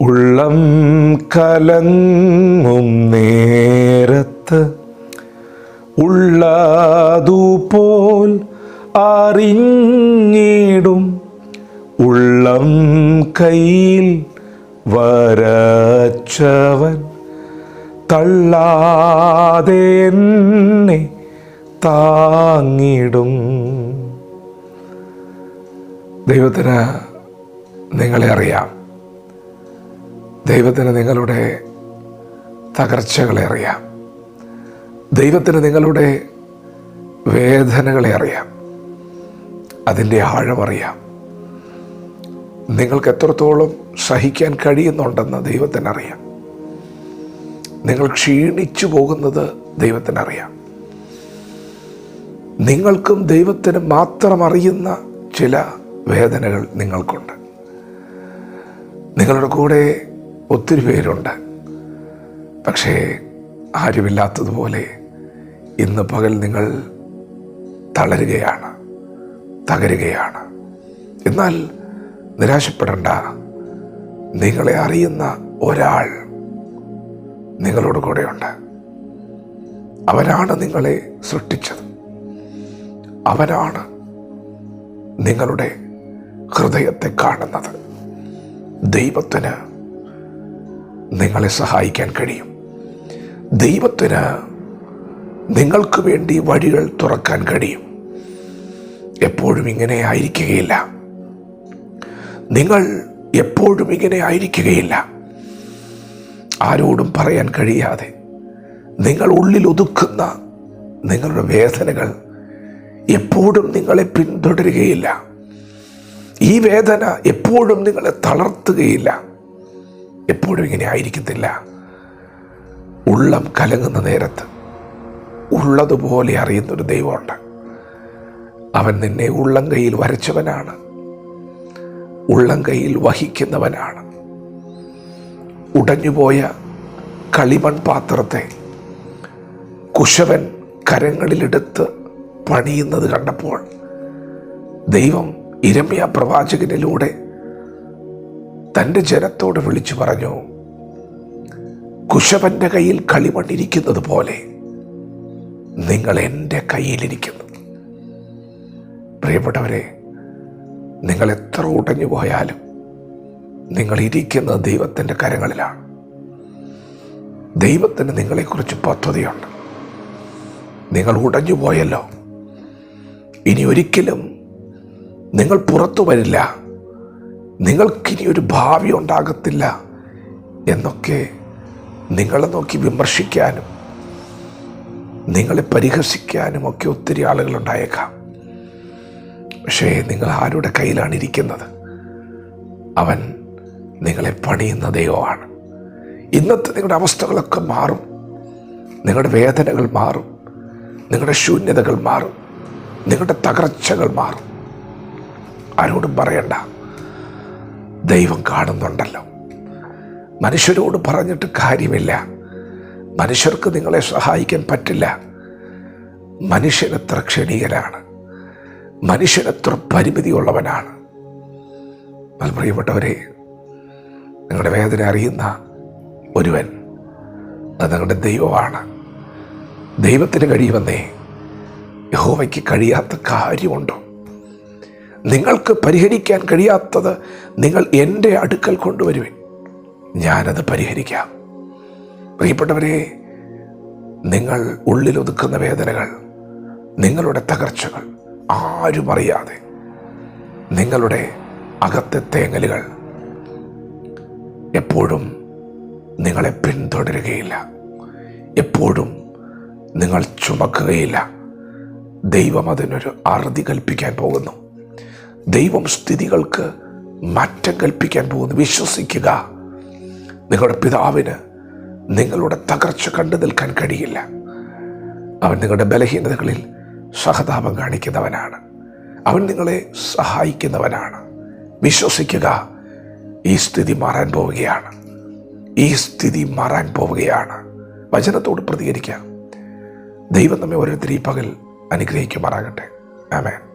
ഉള്ളം കലങ്ങും നേരത്ത് ഉള്ളതുപോൽ അറിഞ്ഞിടും ഉള്ളം കയ്യിൽ വരച്ചവൻ. തള്ളാതെ എന്നെ താങ്ങിടും. ദൈവത്തിന് നിങ്ങളെ അറിയാം. ദൈവത്തിന് നിങ്ങളുടെ തകർച്ചകളെ അറിയാം. ദൈവത്തിന് നിങ്ങളുടെ വേദനകളെ അറിയാം. അതിന്റെ ആഴമറിയാം നിങ്ങൾക്ക് എത്രത്തോളം സഹിക്കാൻ കഴിയുന്നുണ്ടെന്ന് ദൈവത്തിനറിയാം നിങ്ങൾ ക്ഷീണിച്ചു പോകുന്നത് ദൈവത്തിനറിയാം നിങ്ങൾക്കും ദൈവത്തിന് മാത്രം അറിയുന്ന ചില വേദനകൾ നിങ്ങൾക്കുണ്ട്. നിങ്ങളുടെ കൂടെ ഒത്തിരി പേരുണ്ട്. പക്ഷേ ആരുമില്ലാത്തതുപോലെ ഇന്ന് പകൽ നിങ്ങൾ തളരുകയാണ് തകരുകയാണ്. എന്നാൽ നിരാശപ്പെടേണ്ട. നിങ്ങളെ അറിയുന്ന ഒരാൾ നിങ്ങളോട് കൂടെയുണ്ട്. അവനാണ് നിങ്ങളെ സൃഷ്ടിച്ചത്. അവനാണ് നിങ്ങളുടെ ഹൃദയത്തെ കാണുന്നത്. ദൈവത്തിന് നിങ്ങളെ സഹായിക്കാൻ കഴിയും. ദൈവത്തിന് നിങ്ങൾക്ക് വേണ്ടി വഴികൾ തുറക്കാൻ കഴിയും. എപ്പോഴും ഇങ്ങനെ ആയിരിക്കുകയില്ല. നിങ്ങൾ എപ്പോഴും ഇങ്ങനെ ആയിരിക്കുകയില്ല. ആരോടും പറയാൻ കഴിയാതെ നിങ്ങൾ ഉള്ളിൽ ഒതുക്കുന്ന നിങ്ങളുടെ വേദനകൾ എപ്പോഴും നിങ്ങളെ പിന്തുടരുകയില്ല. ഈ വേദന എപ്പോഴും നിങ്ങളെ തളർത്തുകയില്ല. എപ്പോഴും ഇങ്ങനെ ആയിരിക്കത്തില്ല. ഉള്ളം കലങ്ങുന്ന നേരത്ത് ഉള്ളതുപോലെ അറിയുന്നൊരു ദൈവമുണ്ട്. അവൻ നിന്നെ ഉള്ളം കയ്യിൽ വരച്ചവനാണ്. ഉള്ളം കയ്യിൽ വഹിക്കുന്നവനാണ്. ഉടഞ്ഞുപോയ കളിമൺ പാത്രത്തെ കുശവൻ കരങ്ങളിലെടുത്ത് പണിയുന്നത് കണ്ടപ്പോൾ ദൈവം ഇരമ്യ പ്രവാചകനിലൂടെ തന്റെ ജനത്തോട് വിളിച്ചു പറഞ്ഞു കുശവന്റെ കയ്യിൽ കളിമണ്ണിരിക്കുന്നത് പോലെ നിങ്ങൾ എന്റെ കയ്യിലിരിക്കുന്നു. പ്രിയപ്പെട്ടവരെ നിങ്ങൾ എത്ര ഉടഞ്ഞു പോയാലും നിങ്ങൾ ഇരിക്കുന്നത് ദൈവത്തിന്റെ കരങ്ങളിലാണ്. ദൈവത്തിന് നിങ്ങളെക്കുറിച്ച് പദ്ധതിയുണ്ട് നിങ്ങൾ ഉടഞ്ഞു പോയല്ലോ. ഇനി ഒരിക്കലും നിങ്ങൾ പുറത്തു വരില്ല. നിങ്ങൾക്കിനി ഒരു ഭാവി ഉണ്ടാകത്തില്ല എന്നൊക്കെ നിങ്ങളെ നോക്കി വിമർശിക്കാനും നിങ്ങളെ പരിഹസിക്കാനും ഒക്കെ ഒത്തിരി ആളുകളുണ്ടായേക്കാം. പക്ഷേ നിങ്ങൾ ആരുടെ കയ്യിലാണ് ഇരിക്കുന്നത്? അവൻ നിങ്ങളെ പണിയുന്ന ദൈവമാണ് ഇന്നത്തെ നിങ്ങളുടെ അവസ്ഥകളൊക്കെ മാറും. നിങ്ങളുടെ വേദനകൾ മാറും. നിങ്ങളുടെ ശൂന്യതകൾ മാറും. നിങ്ങളുടെ തകർച്ചകൾ മാറും. ആരോടും പറയണ്ട. ദൈവം കാണുന്നുണ്ടല്ലോ. മനുഷ്യരോട് പറഞ്ഞിട്ട് കാര്യമില്ല. മനുഷ്യർക്ക് നിങ്ങളെ സഹായിക്കാൻ പറ്റില്ല. മനുഷ്യനെത്ര ക്ഷണികനാണ് മനുഷ്യനെത്ര പരിമിതിയുള്ളവനാണ്. പ്രിയപ്പെട്ടവരെ നിങ്ങളുടെ വേദന അറിയുന്ന ഒരുവൻ അത് നിങ്ങളുടെ ദൈവമാണ്. ദൈവത്തിന് കഴിയുമെന്നേ യഹോവയ്ക്ക് കഴിയാത്ത കാര്യമുണ്ടോ? നിങ്ങൾക്ക് പരിഹരിക്കാൻ കഴിയാത്തത് നിങ്ങൾ എന്റെ അടുക്കൽ കൊണ്ടുവരുവിൻ. ഞാനത് പരിഹരിക്കാം. പ്രിയപ്പെട്ടവരെ നിങ്ങൾ ഉള്ളിലൊതുക്കുന്ന വേദനകൾ നിങ്ങളുടെ തകർച്ചകൾ ആരും അറിയാതെ നിങ്ങളുടെ അകത്തെ തേങ്ങലുകൾ എപ്പോഴും നിങ്ങളെ പിന്തുടരുകയില്ല. എപ്പോഴും നിങ്ങൾ ചുമക്കുകയില്ല. ദൈവം അതിനൊരു അറുതി കൽപ്പിക്കാൻ പോകുന്നു. ദൈവം സ്ഥിതികൾക്ക് മാറ്റം കൽപ്പിക്കാൻ പോകുന്നു. വിശ്വസിക്കുക. നിങ്ങളുടെ പിതാവിന് നിങ്ങളുടെ തകർച്ച കണ്ടു നിൽക്കാൻ കഴിയില്ല. അവൻ നിങ്ങളുടെ ബലഹീനതകളിൽ സഹതാപം കാണിക്കുന്നവനാണ്. അവൻ നിങ്ങളെ സഹായിക്കുന്നവനാണ്. വിശ്വസിക്കുക. ഈ സ്ഥിതി മാറാൻ പോവുകയാണ്. ഈ സ്ഥിതി മാറാൻ പോവുകയാണ്. വചനത്തോട് പ്രതികരിക്കാം. ദൈവം നമ്മെ ഓരോരുത്തരും ഈ പകൽ അനുഗ്രഹിക്കുമാറാകട്ടെ. ആമേൻ.